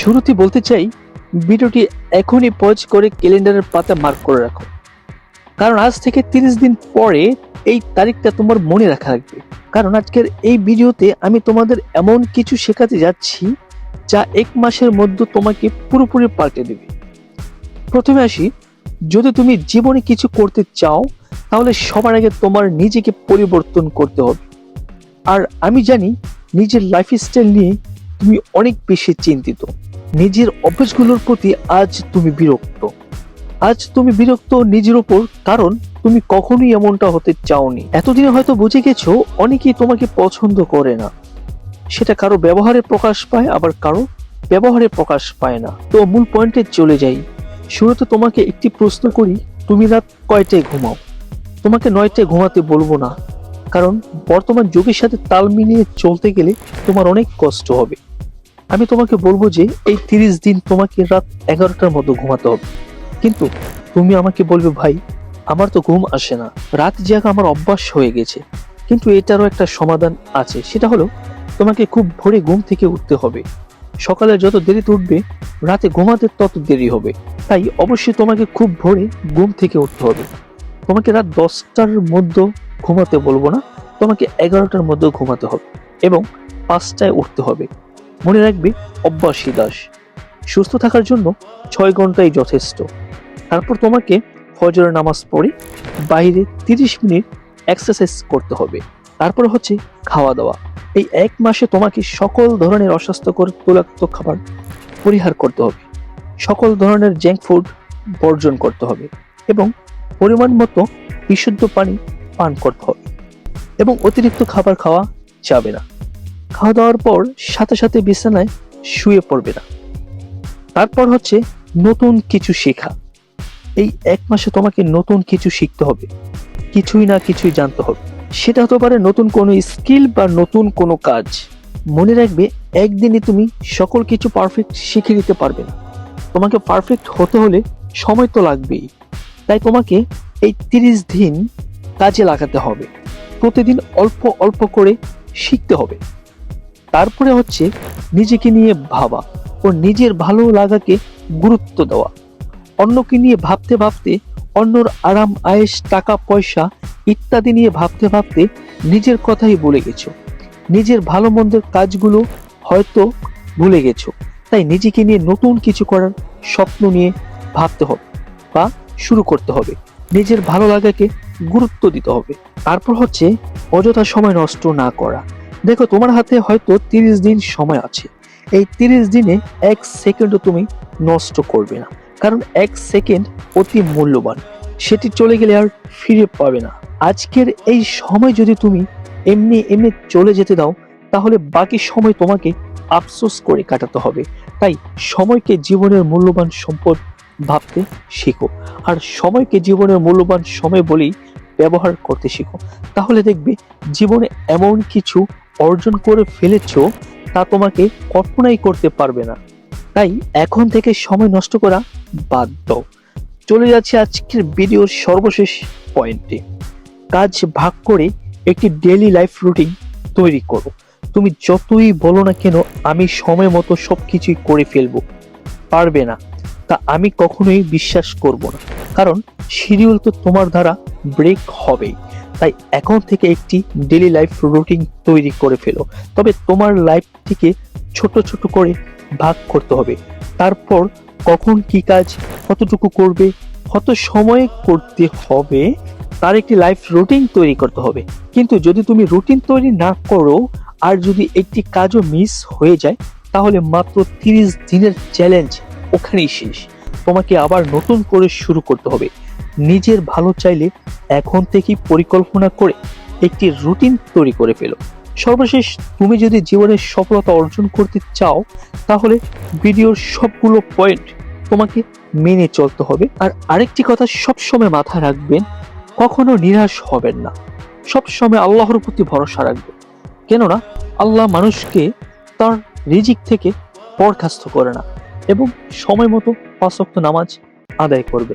শুরুতে বলতে চাই, ভিডিওটি এখনই পজ করে ক্যালেন্ডারের পাতা মার্ক করে রাখো। কারণ আজ থেকে তিরিশ দিন পরে এই তারিখটা তোমার মনে রাখা লাগবে। কারণ আজকের এই ভিডিওতে আমি তোমাদের এমন কিছু শেখাতে যাচ্ছি, যা এক মাসের মধ্যে তোমাকে পুরোপুরি পাল্টে দেবে। প্রথমে আসি, যদি তুমি জীবনে কিছু করতে চাও, তাহলে সবার আগে তোমার নিজেকে পরিবর্তন করতে হবে। আর আমি জানি, নিজের লাইফস্টাইল নিয়ে তুমি অনেক বেশি চিন্তিত। নিজের অভ্যাসগুলোর প্রতি আজ তুমি বিরক্ত। আজ তুমি বিরক্ত নিজের ওপর, কারণ তুমি কখনোই এমনটা হতে চাওনি। এতদিনে হয়তো বুঝে গেছো, অনেকেই তোমাকে পছন্দ করে না। সেটা কারও ব্যবহারে প্রকাশ পায়, আবার কারও ব্যবহারে প্রকাশ পায় না। তো মূল পয়েন্টে চলে যাই। শুরুতে তোমাকে একটি প্রশ্ন করি, তুমি রাত কয়টায় ঘুমাও? তোমাকে নয়টায় ঘুমাতে বলব না, কারণ বর্তমান যুগের সাথে তাল মিলিয়ে চলতে গেলে তোমার অনেক কষ্ট হবে। আমি তোমাকে বলব যে এই তিরিশ দিন তোমাকে রাত এগারোটার মতো ঘুমাতে হবে। কিন্তু তুমি আমাকে বলবে, ভাই, আমার তো ঘুম আসে না। রাত জাগা আমার অভ্যাস হয়ে গেছে। কিন্তু এটারও একটা সমাধান আছে। সেটা হলো, তোমাকে খুব ভোরে ঘুম থেকে উঠতে হবে। সকালে যত দেরিতে উঠবে, রাতে ঘুমাতে তত দেরি হবে। তাই অবশ্যই তোমাকে খুব ভোরে ঘুম থেকে উঠতে হবে। তোমাকে রাত দশটার মধ্যে ঘুমাতে বলব না, তোমাকে এগারোটার মধ্যে ঘুমাতে হবে এবং পাঁচটায় উঠতে হবে। মনে রাখবে অভ্যাসী দাস। সুস্থ থাকার জন্য ছয় ঘন্টাই যথেষ্ট। তারপর তোমাকে ফজরের নামাজ পড়ে বাইরে তিরিশ মিনিট এক্সারসাইজ করতে হবে। তারপর হচ্ছে খাওয়া দাওয়া এই এক মাসে তোমাকে সকল ধরনের অস্বাস্থ্যকর তৈলাক্ত খাবার পরিহার করতে হবে। সকল ধরনের জ্যাঙ্ক ফুড বর্জন করতে হবে এবং পরিমাণ মতো বিশুদ্ধ পানি পান করতে হবে। এবং অতিরিক্ত খাবার খাওয়া যাবে না। খাওয়া দাওয়ার পর সাথে সাথে বিছানায় শুয়ে পড়বে না। তারপর হচ্ছে নতুন কিছু শেখা। এই এক মাসে তোমাকে নতুন কিছু শিখতে হবে। কিছুই না কিছুই জানতে হবে। সেটা হতে পারে নতুন কোনো স্কিল বা নতুন কোনো কাজ। মনে রাখবে, একদিনে তুমি সকল কিছু পারফেক্ট শিখে নিতে পারবে না। তোমাকে পারফেক্ট হতে হলে সময় তো লাগবেই। তাই তোমাকে এই তিরিশ দিন কাজে লাগাতে হবে। প্রতিদিন অল্প অল্প করে শিখতে হবে। তারপরে হচ্ছে নিজেকে নিয়ে ভাবা ও নিজের ভালো লাগাকে গুরুত্ব দেওয়া। অন্যকে নিয়ে ভাবতে ভাবতে, অন্যর আরাম আয়েস টাকা, পয়সা ইত্যাদি নিয়ে ভাবতে ভাবতে নিজের কথাই ভুলে গেছো। নিজের ভালো মন্দের কাজগুলো হয়তো ভুলে গেছো। তাই নিজেকে নিয়ে নতুন কিছু করার স্বপ্ন নিয়ে ভাবতে হবে বা শুরু করতে হবে। নিজের ভালো লাগাকে গুরুত্ব দিতে হবে। তারপর হচ্ছে অযথা সময় নষ্ট না করা। দেখো, তোমার হাতে হয়তো তিরিশ দিন সময় আছে। এই তিরিশ দিনে এক সেকেন্ডও তুমি নষ্ট করবে না। কারণ এক সেকেন্ড অতি মূল্যবান। সেটি চলে গেলে আর ফিরে পাবে না। আজকের এই সময় যদি তুমি এমনি এমনি চলে যেতে দাও, তাহলে বাকি সময় তোমাকে আফসোস করে কাটাতে হবে। তাই সময়কে জীবনের মূল্যবান সম্পদ ভাবতে শেখো। আর সময়কে জীবনের মূল্যবান সময় বলেই ব্যবহার করতে শেখো। তাহলে দেখবে জীবনে এমন কিছু অর্জন করে ফেলেছ, তা তোমাকে কল্পনাই করতে পারবে না। তাই এখন থেকে সময় নষ্ট করা বাদ দাও চলে যাচ্ছে আজকের ভিডিওর সর্বশেষ পয়েন্টে। কাজ ভাগ করে একটি ডেইলি লাইফ রুটিন তৈরি করো। তুমি যতই বলো না কেন, আমি সময় মতো সবকিছুই করে ফেলব। পারবে না। তা আমি কখনোই বিশ্বাস করব না। কারণ শিডিউল তো তোমার দ্বারা ব্রেক হবেই। তাই এখন থেকে একটি ডেলি লাইফ রুটিন তৈরি করে ফেলো। তবে তোমার লাইফটিকে ছোট ছোট করে ভাগ করতে হবে। তারপর কখন কি কাজ কতটুকু করবে, কত সময়ে করতে হবে, তার একটি লাইফ রুটিন তৈরি করতে হবে। কিন্তু যদি তুমি রুটিন তৈরি না করো, আর যদি একটি কাজও মিস হয়ে যায়, তাহলে মাত্র তিরিশ দিনের চ্যালেঞ্জ ওখানেই শেষ। তোমাকে আবার নতুন করে শুরু করতে হবে। নিজের ভালো চাইলে এখন থেকেই পরিকল্পনা করে একটি রুটিন তৈরি করে ফেলো। সর্বশেষ, তুমি যদি জীবনের সফলতা অর্জন করতে চাও, তাহলে ভিডিওর সবগুলো পয়েন্ট তোমাকে মেনে চলতে হবে। আর আরেকটি কথা সবসময় মাথায় রাখবেন, কখনো নিরাশ হবেন না। সবসময় আল্লাহর প্রতি ভরসা রাখবেন। কেননা, আল্লাহ মানুষকে তার রিজিক থেকে বরখাস্ত করে না এবং সময় মতো পাঁচক্ত নামাজ আদায় করবে।